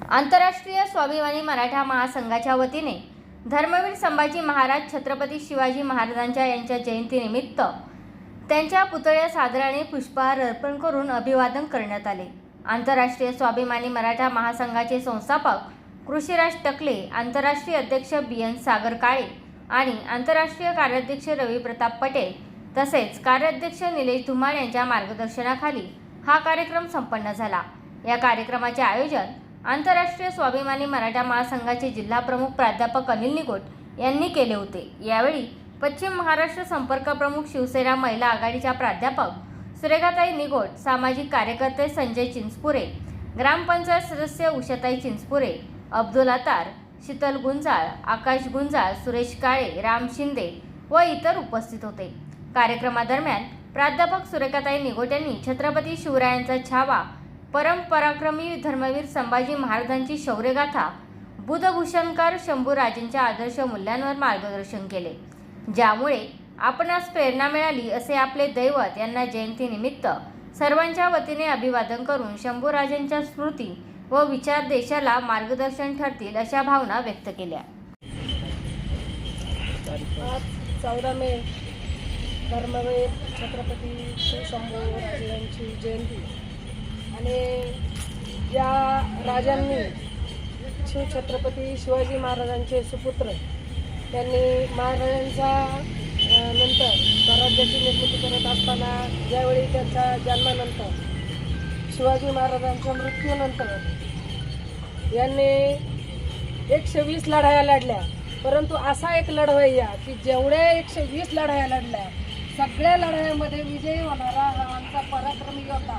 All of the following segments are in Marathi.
आंतरराष्ट्रीय स्वाभिमानी मराठा महासंघाच्या वतीने धर्मवीर संभाजी महाराज छत्रपती शिवाजी महाराजांच्या यांच्या जयंतीनिमित्त त्यांच्या पुतळ्यास आदराने पुष्पहार अर्पण करून अभिवादन करण्यात आले. आंतरराष्ट्रीय स्वाभिमानी मराठा महासंघाचे संस्थापक कृषीराज टकले आंतरराष्ट्रीय अध्यक्ष बी एन सागर काळे आणि आंतरराष्ट्रीय कार्याध्यक्ष रवी प्रताप पटेल तसेच कार्याध्यक्ष निलेश धुमाळ यांच्या मार्गदर्शनाखाली हा कार्यक्रम संपन्न झाला. या कार्यक्रमाचे आयोजन आंतरराष्ट्रीय स्वाभिमानी मराठा महासंघाचे जिल्हा प्रमुख प्राध्यापक अनिल निकोट यांनी केले होते. यावेळी पश्चिम महाराष्ट्र संपर्क प्रमुख शिवसेना महिला आघाडीच्या प्राध्यापक सुरेखाताई निगोट सामाजिक कार्यकर्ते संजय चिंचपुरे ग्रामपंचायत सदस्य उषाताई चिंचपुरे अब्दुल अतार शीतल गुंजाळ आकाश गुंजाळ सुरेश काळे राम शिंदे व इतर उपस्थित होते. कार्यक्रमादरम्यान प्राध्यापक सुरेखाताई निगोट यांनी छत्रपती शिवरायांचा छावा परमपराक्रमी धर्मवीर संभाजी महाराजांची शौर्यगाथा बुधभूषणकार शंभूराजेंच्या आदर्श मूल्यांवर मार्गदर्शन केले ज्यामुळे आपणास प्रेरणा मिळाली असे आपले दैवत यांना जयंतीनिमित्त सर्वांच्या वतीने अभिवादन करून शंभूराजेंच्या स्मृती व विचार देशाला मार्गदर्शन ठरतील अशा भावना व्यक्त केल्या. चौदा मे धर्मवीर छत्रपती शिवशंभू यांची जयंती. आणि या राजांनी शिवछत्रपती शिवाजी महाराजांचे सुपुत्र त्यांनी महाराजांचा नंतर स्वराज्याची निर्मिती करत असताना ज्यावेळी त्यांच्या जन्मानंतर शिवाजी महाराजांच्या मृत्यूनंतर यांनी एकशे वीस लढाया लढल्या. परंतु असा एक लढवय्या की जेवढ्या एकशे वीस लढाया लढल्या सगळ्या लढाईमध्ये विजयी होणारा हा आमचा पराक्रमी योद्धा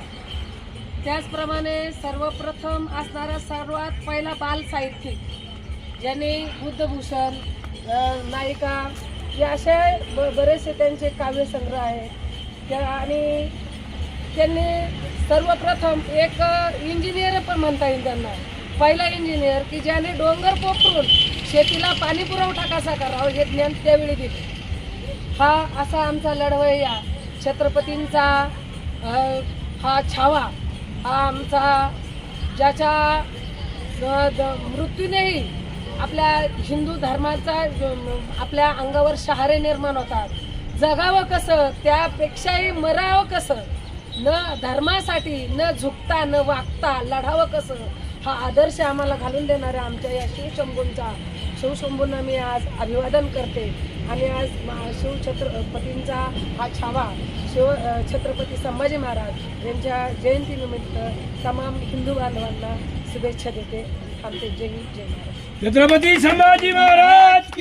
त्याचप्रमाणे सर्वप्रथम असणारा सर्वात पहिला बाल साहित्यिक ज्याने बुद्धभूषण नायिका या असे ब बरेचसे त्यांचे काव्यसंग्रह आहेत. त्या आणि त्यांनी सर्वप्रथम एक इंजिनियर पण म्हणता येईल त्यांना. पहिला इंजिनियर की ज्याने डोंगर पोखरून शेतीला पाणी पुरवठा कसा करावा हे ज्ञान त्यावेळी दिले. हा असा आमचा लढवय्या छत्रपतींचा हा छावा हा आमचा ज्याच्या मृत्यूनेही आपल्या हिंदू धर्माचा आपल्या अंगावर शहारे निर्माण होतात. जगावं कसं त्यापेक्षाही मरावं कसं न धर्मासाठी न झुकता न वागता लढावं कसं हा आदर्श आम्हाला घालून देणाऱ्या आमच्या या शिवशंभूंचा शिवशंभूंना मी आज अभिवादन करते. आणि आज शिव शिवछत्रपतींचा हा छावा शिव छत्रपती संभाजी महाराज यांच्या जयंतीनिमित्त तमाम हिंदू बांधवांना शुभेच्छा देते. आमचे जय हिंद जय महाराज छत्रपती संभाजी महाराज